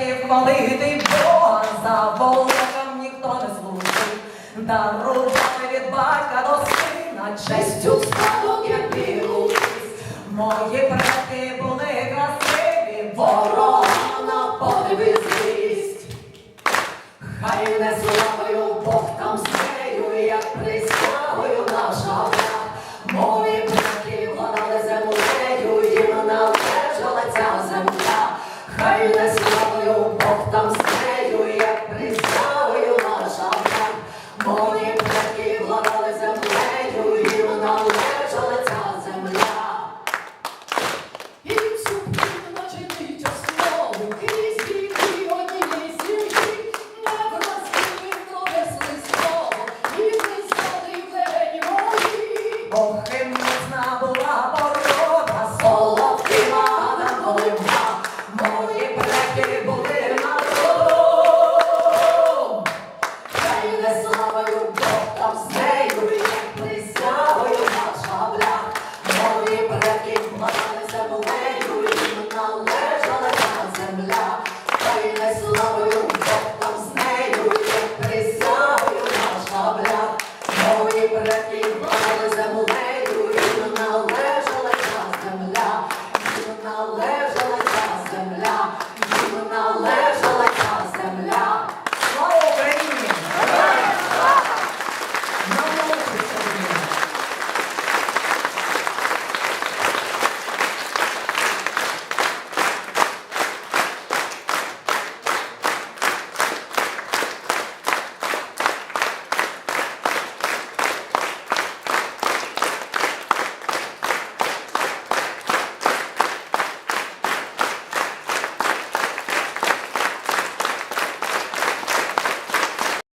предків хвалити Бога, за волоком ніхто не служив. Дарувати від батька до сина честю складу як білу. Мої брати були красиві, ворога на подиви. Хай не ясна була.